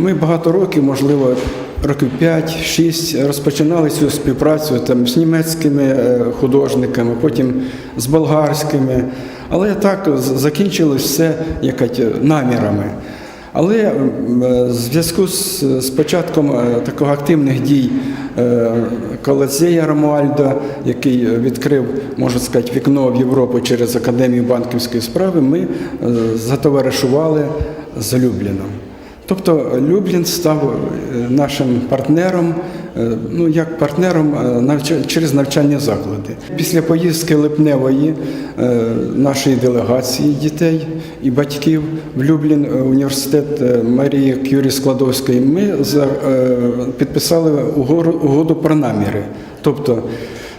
Ми багато років, можливо, років 5-6 розпочинали цю співпрацю там, з німецькими е, художниками, потім з болгарськими. Але так закінчилось все якось намірами. Але е, в зв'язку з, з початком е, такого активних дій Колезея Ромуальда, який відкрив, можна сказати, вікно в Європу через Академію банківської справи, ми затоваришували з Любліном. Тобто Люблін став е, нашим партнером, е, ну як партнером е, через навчальні заклади. Після поїздки липневої нашої делегації дітей і батьків в Люблін університет Марії Кюрі Складовської, ми підписали угоду про наміри. Тобто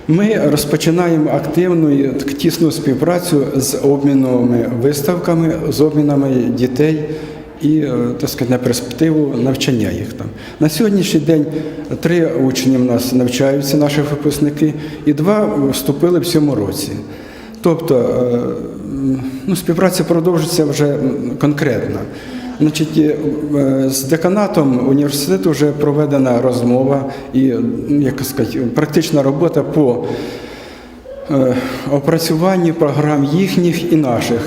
ми розпочинаємо активну і тісну співпрацю з обмінними виставками, з обмінами дітей і е, так сказати, на перспективу навчання їх там. На сьогоднішній день три учні в нас навчаються, наші випускники, і два вступили в цьому році. Тобто е, ну, співпраця продовжується вже конкретно. Значить, е, з деканатом університету вже проведена розмова і як сказати, практична робота по опрацюванні програм їхніх і наших.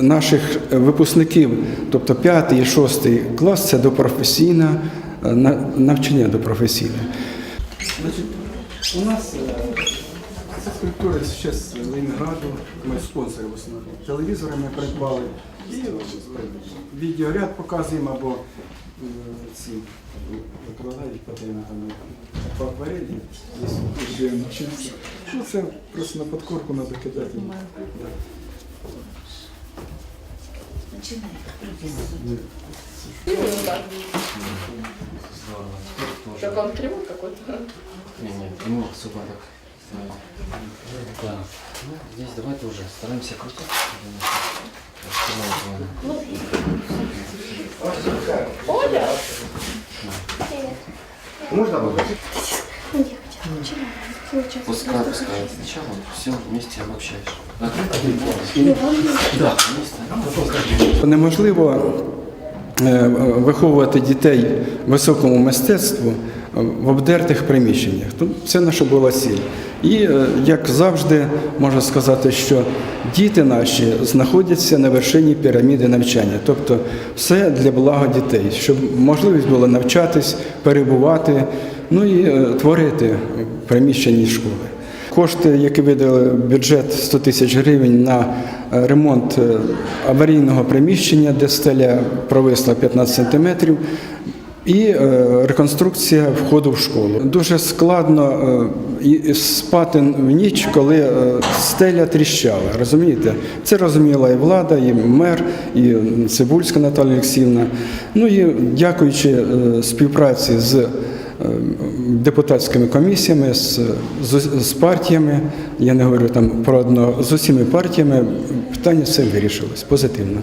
Наших випускників, тобто 5 і 6 клас, це допрофесійне на- навчання допрофесійне. У нас це скульптури ще з Ленінграду, ми спонсори в основному. Телевізори ми придбали і відеоряд показуємо або е, ці викладають по акварелі, десь де навчився. Ну це просто на подкорку треба кидати. Починай, прописывай. И так. Здорово. Тревог какой-то? Нет, нет, ну особо так. Да. Ну, здесь давай тоже стараемся крутить. Ну, Оля! Можно вопрос? Пускай, пускай. Сначала все вместе обобщаешь. Неможливо е, виховувати дітей високому мистецтву е, в обдертих приміщеннях. Це наша була ціль. І, е, як завжди, можна сказати, що діти наші знаходяться на вершині піраміди навчання. Тобто все для блага дітей, щоб можливість була навчатись, перебувати, ну і е, творити в приміщенні школи. Кошти, які видали бюджет 100 тисяч гривень на е, ремонт е, аварійного приміщення, де стеля провисла 15 сантиметрів, і реконструкція входу в школу. Дуже складно спати в ніч, коли стеля тріщала. Розумієте? Це розуміла і влада, і мер, і Цибульська Наталія Олексіївна. Ну і дякуючи співпраці з депутатськими комісіями, з, з, з партіями, я не говорю там про одно, з усіма партіями, питання все вирішилось позитивно.